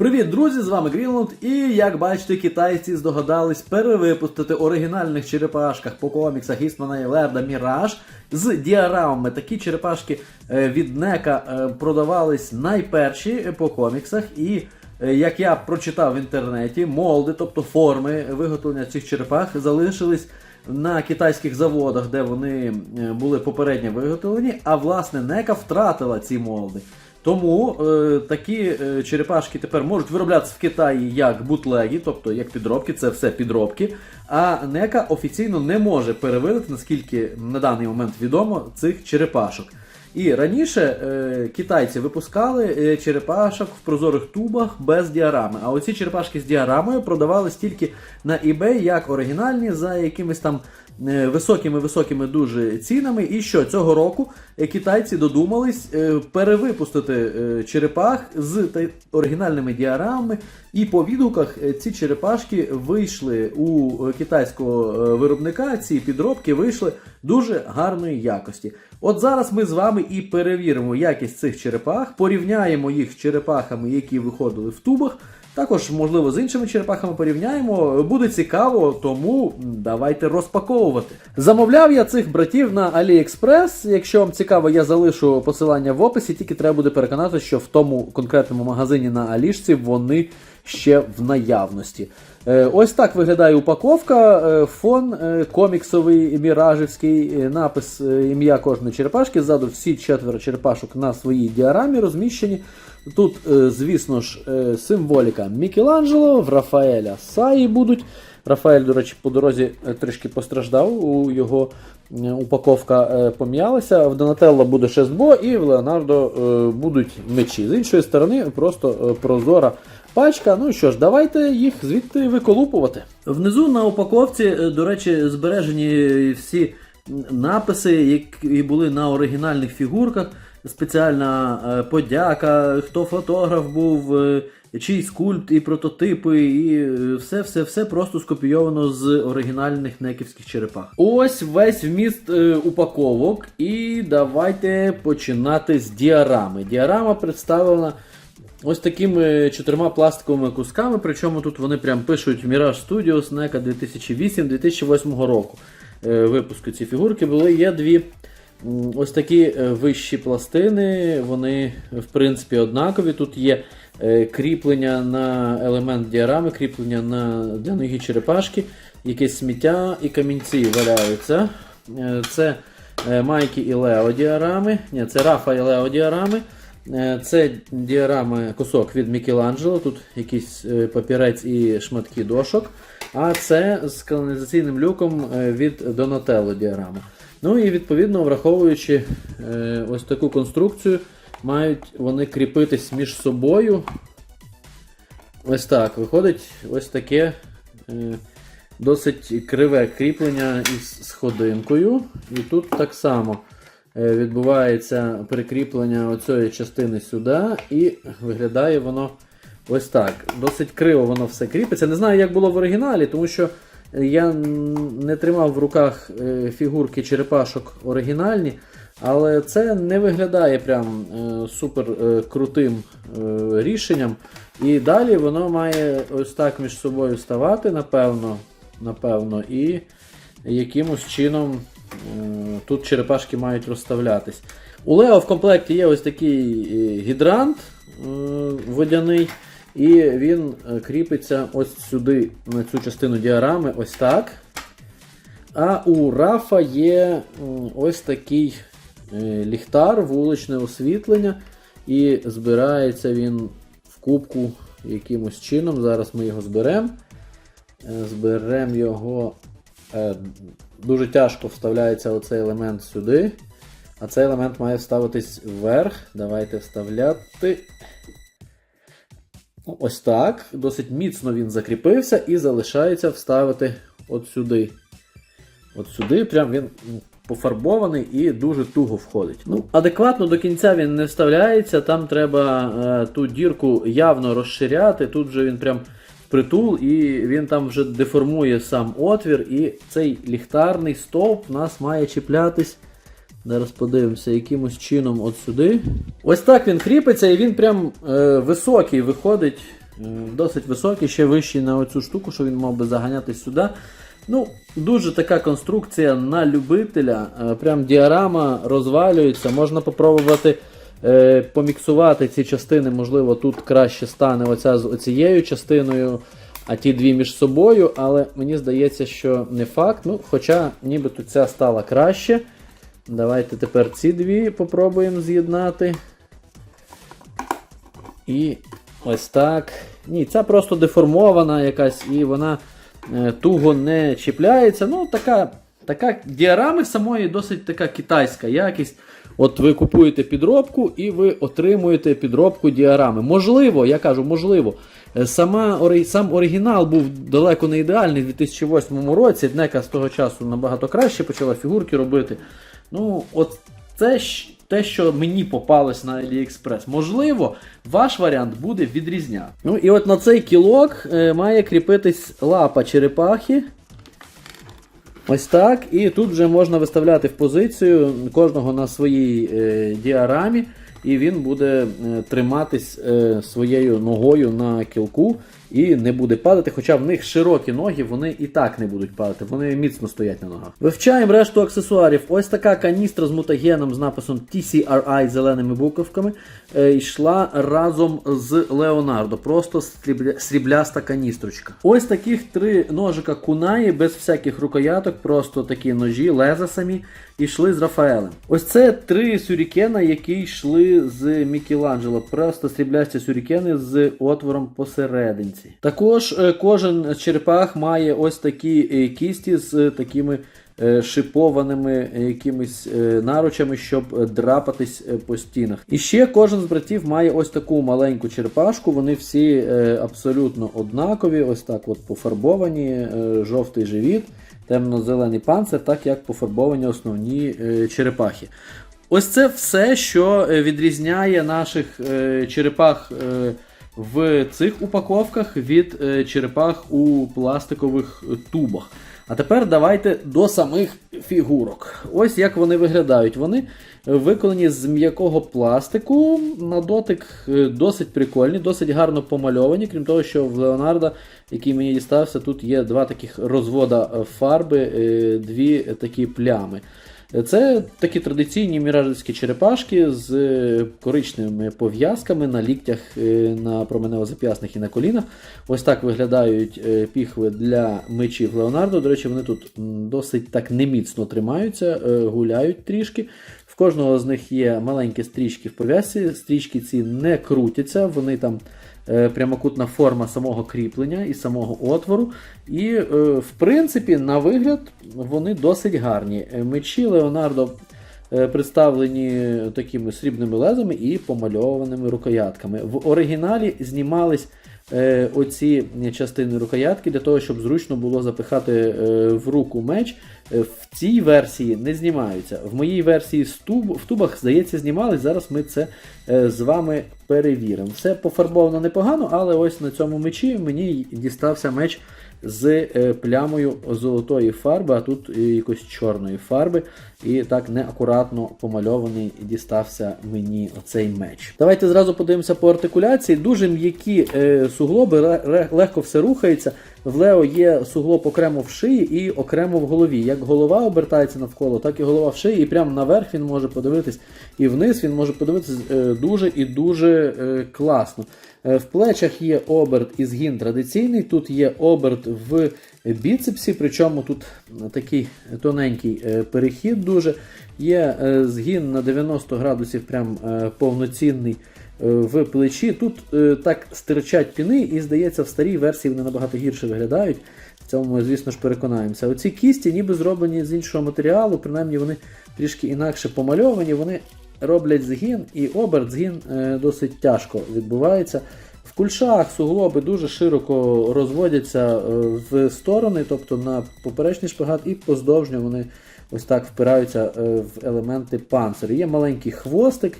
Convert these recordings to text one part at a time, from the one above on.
Привіт, друзі! З вами Грінланд. І як бачите, китайці здогадались перевипустити оригінальних черепашках по коміксах Істмана і Лерда Міраж з діарамами. Такі черепашки е, від Нека е, продавались найперші по коміксах. І е, як я прочитав в інтернеті, молди, тобто форми виготовлення цих черепах, залишились на китайських заводах, де вони були попередньо виготовлені. А власне Нека втратила ці молди. Тому е, такі е, черепашки тепер можуть вироблятися в Китаї як бутлеги, тобто як підробки, це все підробки. А NECA офіційно не може перевидати, наскільки на даний момент відомо, цих черепашок. І раніше е, китайці випускали е, черепашок в прозорих тубах без діарами. А оці черепашки з діарамою продавались тільки на eBay як оригінальні за якимись там високими-високими дуже цінами. І що цього року е, китайці додумались е, перевипустити е, черепах з оригінальними діарамами. І по відгуках е, ці черепашки вийшли у е, китайського е, виробника. Ці підробки вийшли дуже гарної якості. От зараз ми з вами і перевіримо якість цих черепах, порівняємо їх з черепахами, які виходили в тубах. Також, можливо, з іншими черепахами порівняємо. Буде цікаво, тому давайте розпаковувати. Замовляв я цих братів на AliExpress. Якщо вам цікаво, я залишу посилання в описі, тільки треба буде переконатися, що в тому конкретному магазині на Алішці вони ще в наявності. Е, Ось так виглядає упаковка, е, фон е, коміксовий, міражівський, напис ім'я кожної черепашки. Ззаду всі четверо черепашок на своїй діарамі розміщені. Тут, е, звісно ж, е, символіка Мікеланджело, в Рафаеля Саї будуть. Рафаель, до речі, по дорозі е, трішки постраждав, у його упаковка пом'ялася. В Донателло буде шестбо і в Леонардо будуть мечі. З іншої сторони, просто прозора пачка. Ну що ж, давайте їх звідти виколупувати. Внизу на упаковці, до речі, збережені всі написи, які були на оригінальних фігурках. Спеціальна е, подяка, хто фотограф був, е, чий скульпт і прототипи, і е, все, все, все просто скопійовано з оригінальних неківських черепах. Ось весь вміст е, упаковок. І давайте починати з діарами. Діарама представлена ось такими чотирма пластиковими кусками. Причому тут вони прям пишуть Mirage Studios NECA 2008-2008 року. Випуску ці фігурки були. Є дві ось такі е, вищі пластини. Вони, в принципі, однакові. Тут є е, кріплення на елемент діарами, кріплення на, для ноги черепашки, якесь сміття і камінці валяються. Е, Це Майкі і Лео діарами. Ні, це Рафа і Лео діарами. Це діарами кусок від Мікеланджело, тут якийсь папірець і шматки дошок. А це з каналізаційним люком від Donatello діарама. Ну і відповідно, враховуючи е, ось таку конструкцію, мають вони кріпитись між собою. Ось так. Виходить ось таке е, досить криве кріплення із сходинкою. І тут так само е, відбувається прикріплення оцієї частини сюди, і виглядає воно ось так. Досить криво воно все кріпиться. Не знаю, як було в оригіналі, тому що я не тримав в руках е, фігурки черепашок оригінальні. Але це не виглядає прям е, супер е, крутим рішенням. І далі воно має ось так між собою ставати, напевно, напевно, і якимось чином тут черепашки мають розставлятись. У Лео в комплекті є ось такий гідрант водяний, і він е, кріпиться ось сюди, на цю частину діарами, ось так. А у Рафа є ось такий е, ліхтар, вуличне освітлення, і збирається він в кубку якимось чином. Зараз ми його зберемо. Зберемо його. е, Дуже тяжко вставляється оцей елемент сюди. А цей елемент має вставитись вверх. Давайте вставляти. Ось так. Досить міцно він закріпився і залишається вставити от сюди. От сюди прям він пофарбований і дуже туго входить. Ну, адекватно до кінця він не вставляється, там треба е, ту дірку явно розширяти. Тут вже він прям впритул, і він там вже деформує сам отвір, і цей ліхтарний стовп у нас має чіплятись. Зараз подивимося, якимось чином от сюди. Ось так він кріпиться, і він прям е, високий виходить Досить високий, ще вищий на оцю штуку, що він мав би заганятись сюди. Ну, дуже така конструкція на любителя. Е, Прям діарама розвалюється. Можна попробувати е, поміксувати ці частини. Можливо, тут краще стане оця з оцією частиною, а ті дві між собою. Але мені здається, що не факт. Ну, хоча нібито ця стала краще. Давайте тепер ці дві попробуємо з'єднати. І ось так. Ні, ця просто деформована якась, і вона е, туго не чіпляється. Ну, така, така діарами самої досить така китайська якість. От ви купуєте підробку і ви отримуєте підробку діарами. Можливо, я кажу, можливо. е, Сама, сам оригінал був далеко не ідеальний в 2008 році. Днека з того часу набагато краще почала фігурки робити. Ну, от це те, що мені попалось на AliExpress. Можливо, ваш варіант буде відрізняти. Ну і от на цей кілок е, має кріпитись лапа черепахи. Ось так. І тут вже можна виставляти в позицію кожного на своїй е, діарамі, і він буде е, триматись е, своєю ногою на кілку і не буде падати. Хоча в них широкі ноги, вони і так не будуть падати, вони міцно стоять на ногах. Вивчаємо решту аксесуарів. Ось така каністра з мутагеном з написом TCRI зеленими буковками е, йшла разом з Леонардо. Просто срібляста каністрочка. Ось таких три ножика кунаї без всяких рукояток, просто такі ножі, леза самі, йшли з Рафаелем. Ось це три сюрікена, які йшли з Мікеланджело. Просто сріблясті сюрікени з отвором посерединці. Також е, кожен черепах має ось такі е, кісті з е, такими шипованими якимись наручами, щоб драпатись по стінах. І ще кожен з братів має ось таку маленьку черепашку. Вони всі абсолютно однакові, ось так от пофарбовані, жовтий живіт, темно-зелений панцир, так як пофарбовані основні черепахи. Ось це все, що відрізняє наших черепах в цих упаковках від е, черепах у пластикових тубах. А тепер давайте до самих фігурок. Ось як вони виглядають. Вони виконані з м'якого пластику. На дотик е, досить прикольні, досить гарно помальовані. Крім того, що в Леонардо, який мені дістався, тут є два таких розвода фарби, е, дві такі плями. Це такі традиційні міражівські черепашки з е, коричневими пов'язками на ліктях, е, на променево-зап'ясних і на колінах. Ось так виглядають е, піхви для мечів Леонардо. До речі, вони тут досить так неміцно тримаються, гуляють трішки. Кожного з них є маленькі стрічки в пов'язці. Стрічки ці не крутяться, вони там е, прямокутна форма самого кріплення і самого отвору. І, е, в принципі, на вигляд вони досить гарні. Е, Мечі Леонардо представлені такими срібними лезами і помальованими рукоятками. В оригіналі знімались оці частини рукоятки для того, щоб зручно було запихати е, в руку меч. Е, В цій версії не знімаються. В моїй версії в тубах, здається, знімались. Зараз ми це е, з вами перевіримо. Все пофарбовано непогано, але ось на цьому мечі мені дістався меч з е, плямою золотої фарби, а тут якоїсь чорної фарби. І так неакуратно помальований дістався мені оцей меч. Давайте зразу подивимося по артикуляції. Дуже м'які е, суглоби, ле- ле- легко все рухається. В Лео є суглоб окремо в шиї і окремо в голові. Як голова обертається навколо, так і голова в шиї, і прямо наверх він може подивитись, і вниз він може подивитись е, дуже і дуже класно. Е, В плечах є оберт і згін традиційний, тут є оберт в біцепсі, причому тут такий тоненький е, перехід дуже. Є е, згін на 90 градусів, прям повноцінний в плечі. Тут так стирчать піни, і здається, в старій версії вони набагато гірше виглядають. В цьому ми, звісно ж, переконаємося. Оці кісті ніби зроблені з іншого матеріалу, принаймні вони трішки інакше помальовані. Вони роблять згін, і оберт згін е, досить тяжко відбувається. В кульшах суглоби дуже широко розводяться е, в сторони, тобто на поперечний шпагат, і поздовжньо вони ось так впираються е, в елементи панциру. Є маленький хвостик,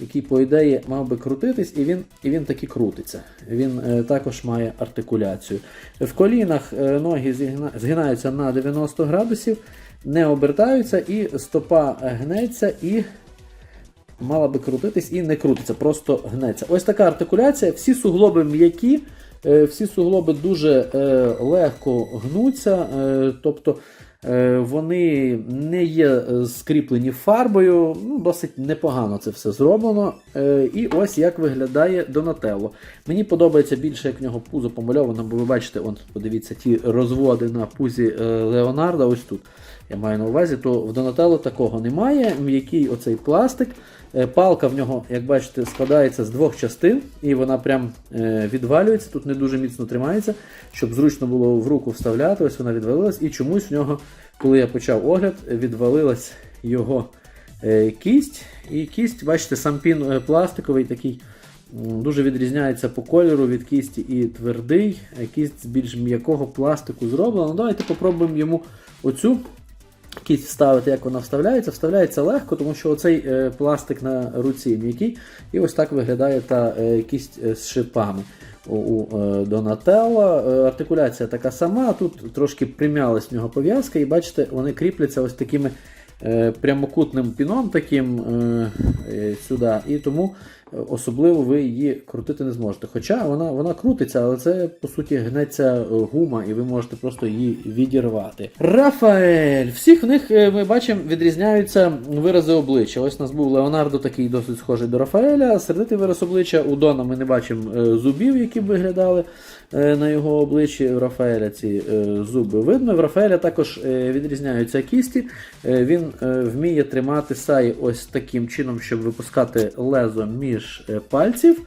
який, по ідеї, мав би крутитись, і він, і він таки крутиться. Він е, також має артикуляцію. В колінах е, ноги згинаються на 90 градусів, не обертаються, і стопа гнеться і мала би крутитись і не крутиться, просто гнеться. Ось така артикуляція. Всі суглоби м'які, е, всі суглоби дуже е, легко гнуться, е, тобто вони не є скріплені фарбою. Ну, досить непогано це все зроблено. І ось як виглядає Донателло. Мені подобається більше, як в нього пузо помальовано, бо ви бачите, он, подивіться, ті розводи на пузі Леонарда, ось тут. Я маю на увазі, то в Донателло такого немає. М'який оцей пластик. Е, Палка в нього, як бачите, складається з двох частин, і вона прям е, відвалюється. Тут не дуже міцно тримається, щоб зручно було в руку вставляти. Ось вона відвалилась. І чомусь в нього, коли я почав огляд, відвалилась його е, кість. І кість, бачите, сам пін е, пластиковий такий. Дуже відрізняється по кольору від кісті і твердий. Кість з більш м'якого пластику зроблена. Ну, давайте попробуємо йому оцю кість вставити, як вона вставляється. Вставляється легко, тому що оцей е, пластик на руці м'який. І ось так виглядає та е, кість е, з шипами. У, Донателла артикуляція така сама. Тут трошки прим'ялась в нього пов'язка, і бачите, вони кріпляться ось такими прямокутним піном таким сюди. І тому особливо ви її крутити не зможете. Хоча вона, вона крутиться, але це по суті гнеться е, гума, і ви можете просто її відірвати. Рафаель! Всіх в них е, ми бачимо відрізняються вирази обличчя. Ось у нас був Леонардо, такий досить схожий до Рафаеля. Сердитий вираз обличчя у Дона ми не бачимо е, зубів, які б виглядали на його обличчі. В Рафаеля ці зуби видно. В Рафаеля також відрізняються кісті. Він вміє тримати саї ось таким чином, щоб випускати лезо між е, пальців.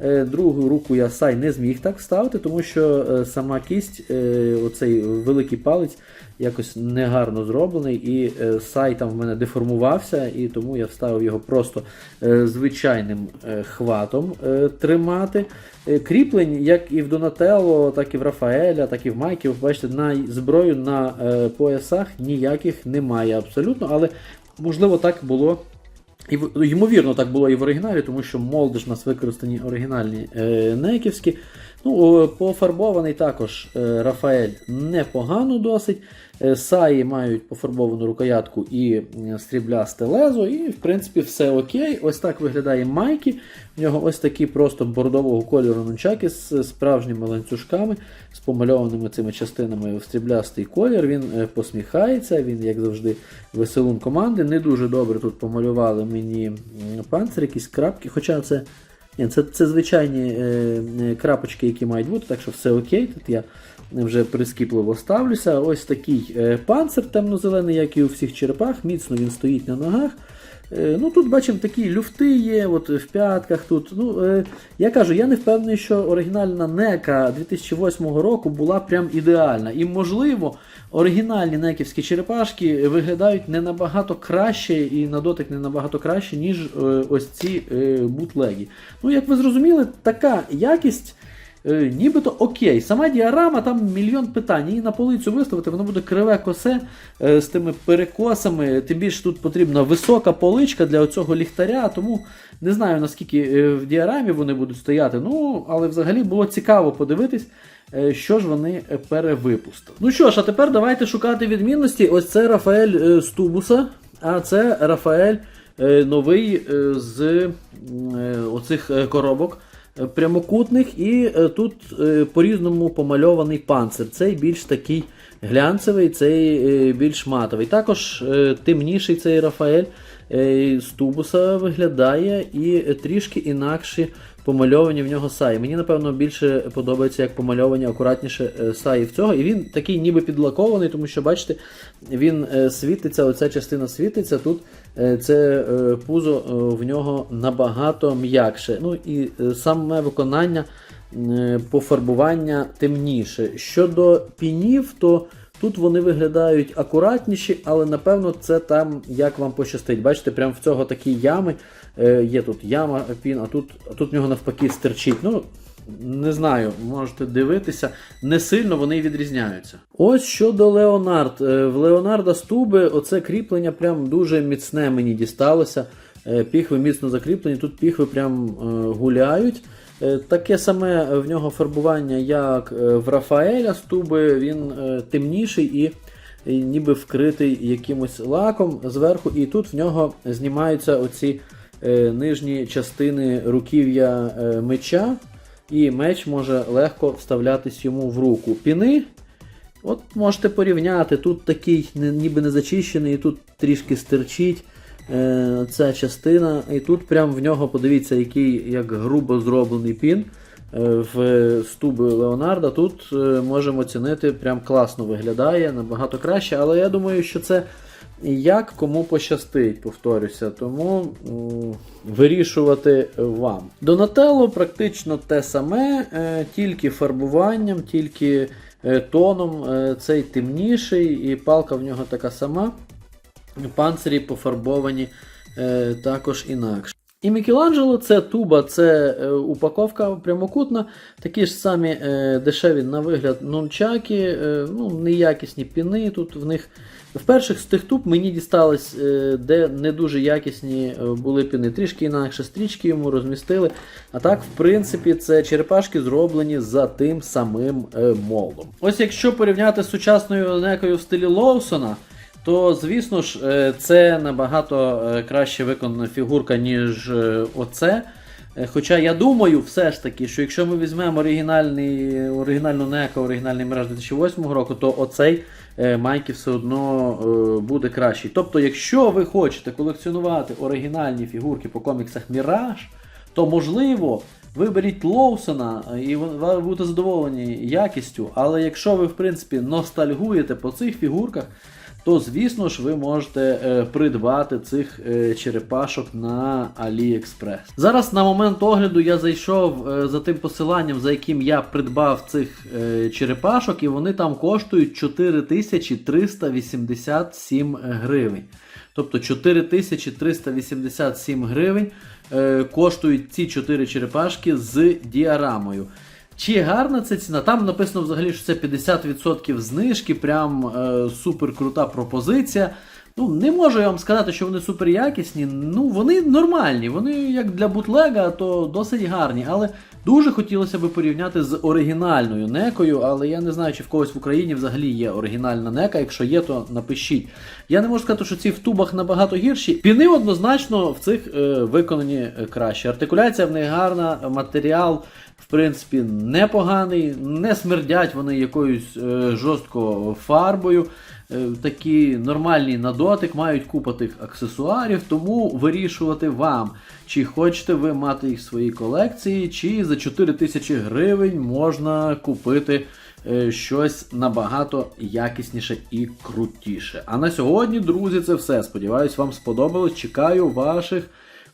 Е, Другу руку я сай не зміг так вставити, тому що е, сама кість, оцей великий палець, якось негарно зроблений, і сай там в мене деформувався, і тому я вставив його просто звичайним хватом тримати. Кріплень, як і в Донателло, так і в Рафаеля, так і в Майків, бачите, на зброю на поясах ніяких немає абсолютно, але можливо так було. І ймовірно, так було і в оригіналі, тому що молди ж у нас використані оригінальні е, неківські. Ну, пофарбований також е, Рафаель непогано досить. Е, Саї мають пофарбовану рукоятку і е, стріблясте лезо, і в принципі все окей. Ось так виглядає Майкі. В нього ось такі просто бордового кольору нунчаки з справжніми ланцюжками, з помальованими цими частинами в стріблястий колір. Він е, посміхається, він, як завжди, веселун команди. Не дуже добре тут помалювали мені панцир, якісь крапки. Хоча це, ні, це, це звичайні е, крапочки, які мають бути, так що все окей. Тут я вже прискіпливо ставлюся. Ось такий е, панцир темно-зелений, як і у всіх черепах. Міцно він стоїть на ногах. Е, Ну, тут бачимо такі люфти є, от в п'ятках. Тут. Ну, е, я кажу, я не впевнений, що оригінальна нека 2008 року була прям ідеальна. І, можливо, оригінальні неківські черепашки виглядають не набагато краще і на дотик не набагато краще, ніж е, ось ці е, бутлеги. Ну, як ви зрозуміли, така якість. Е, Нібито окей, сама діарама, там мільйон питань. Її на полицю виставити, воно буде криве косе е, з тими перекосами. Тим більше тут потрібна висока поличка для оцього ліхтаря, тому не знаю наскільки е, в діарамі вони будуть стояти. Ну, але взагалі було цікаво подивитись, е, що ж вони е, перевипустили. Ну що ж, а тепер давайте шукати відмінності. Ось це Рафаель е, з а це Рафаель е, новий е, з е, оцих е, коробок е, прямокутних, і е, тут е, по-різному помальований панцир. Цей більш такий глянцевий, цей е, більш матовий. Також темніший цей Рафаель з тубуса виглядає і трішки інакші помальовані в нього саї. Мені, напевно, більше подобається, як помальовані акуратніше е, саї в цього. І він такий ніби підлакований, тому що, бачите, він е, світиться, оця частина світиться. Тут е, це пузо в нього набагато м'якше. Ну і саме виконання пофарбування темніше. Щодо пінів, то тут вони виглядають акуратніші, але напевно це там як вам пощастить. Бачите, прямо в цього такі ями. Е, Є тут яма пін, а тут, а тут в нього навпаки стерчить. Ну, не знаю, можете дивитися, не сильно вони відрізняються. Ось щодо Леонард. Е, В Леонарда Стуби оце кріплення прям дуже міцне мені дісталося. Е, Піхви міцно закріплені, тут піхви прям гуляють. Таке саме в нього фарбування, як в Рафаеля Стуби, він темніший і ніби вкритий якимось лаком зверху, і тут в нього знімаються оці нижні частини руків'я е, меча. і меч може легко вставлятись йому в руку. Піни. От можете порівняти, тут такий ніби не зачищений, і тут трішки стирчить е, ця частина. І тут прям в нього, подивіться, який як грубо зроблений пін е, в стуби Леонарда. Тут е, можемо оцінити, прям класно виглядає, набагато краще. Але я думаю, що це як кому пощастить, повторюся, тому м, вирішувати вам. Донателло практично те саме, е, тільки фарбуванням, тільки е, тоном е, цей темніший, і палка в нього така сама. Панцирі пофарбовані е, також інакше. І Мікеланджело це туба, це е, упаковка прямокутна, такі ж самі е, дешеві на вигляд нунчаки, е, ну, неякісні піни. Тут в них в перших з тих туб мені дісталось, е, де не дуже якісні е, були піни. Трішки інакше стрічки йому розмістили. А так, в принципі, це черепашки зроблені за тим самим е, молдом. Ось якщо порівняти з сучасною некою в стилі Лоусона, то звісно ж це набагато краще виконана фігурка, ніж оце. Е, Хоча я думаю, все ж таки, що якщо ми візьмемо оригінальний, оригінальну NECA, оригінальний Мираж 2008 року, то оцей е, майки все одно е, буде кращий. Тобто, якщо ви хочете колекціонувати оригінальні фігурки по коміксах Міраж, то можливо. Виберіть Лоусона і ви будете задоволені якістю. Але якщо ви, в принципі, ностальгуєте по цих фігурках, то звісно ж ви можете е, придбати цих е, черепашок на AliExpress. Зараз на момент огляду я зайшов е, за тим посиланням, за яким я придбав цих черепашок, і вони там коштують 4387 гривень. Тобто 4387 гривень коштують ці 4 черепашки з діарамою. Чи гарна ця ціна? Там написано взагалі, що це 50% знижки, прям е, супер крута пропозиція. Ну, не можу я вам сказати, що вони супер якісні. Ну, вони нормальні, вони як для бутлега, то досить гарні. Але дуже хотілося б порівняти з оригінальною некою, але я не знаю, чи в когось в Україні взагалі є оригінальна нека. Якщо є, то напишіть. Я не можу сказати, що ці в тубах набагато гірші. Піни однозначно в цих е, виконані е, краще. Артикуляція в них гарна, матеріал. Принципі, непоганий, не смердять вони якоюсь е, жорстко фарбою. Е, такі нормальні на дотик, мають купа тих аксесуарів, тому вирішувати вам, чи хочете ви мати їх в своїй колекції, чи за 4 тисячі гривень можна купити е, щось набагато якісніше і крутіше. А на сьогодні, друзі, це все. Сподіваюсь, вам сподобалось. Чекаю ваших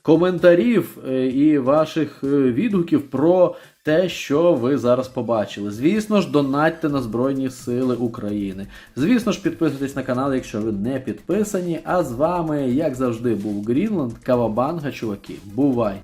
коментарів е, і ваших е, відгуків про те, що ви зараз побачили. Звісно ж, донатьте на Збройні Сили України. Звісно ж, підписуйтесь на канал, якщо ви не підписані. А з вами, як завжди, був Грінланд, Кавабанга, чуваки. Бувай!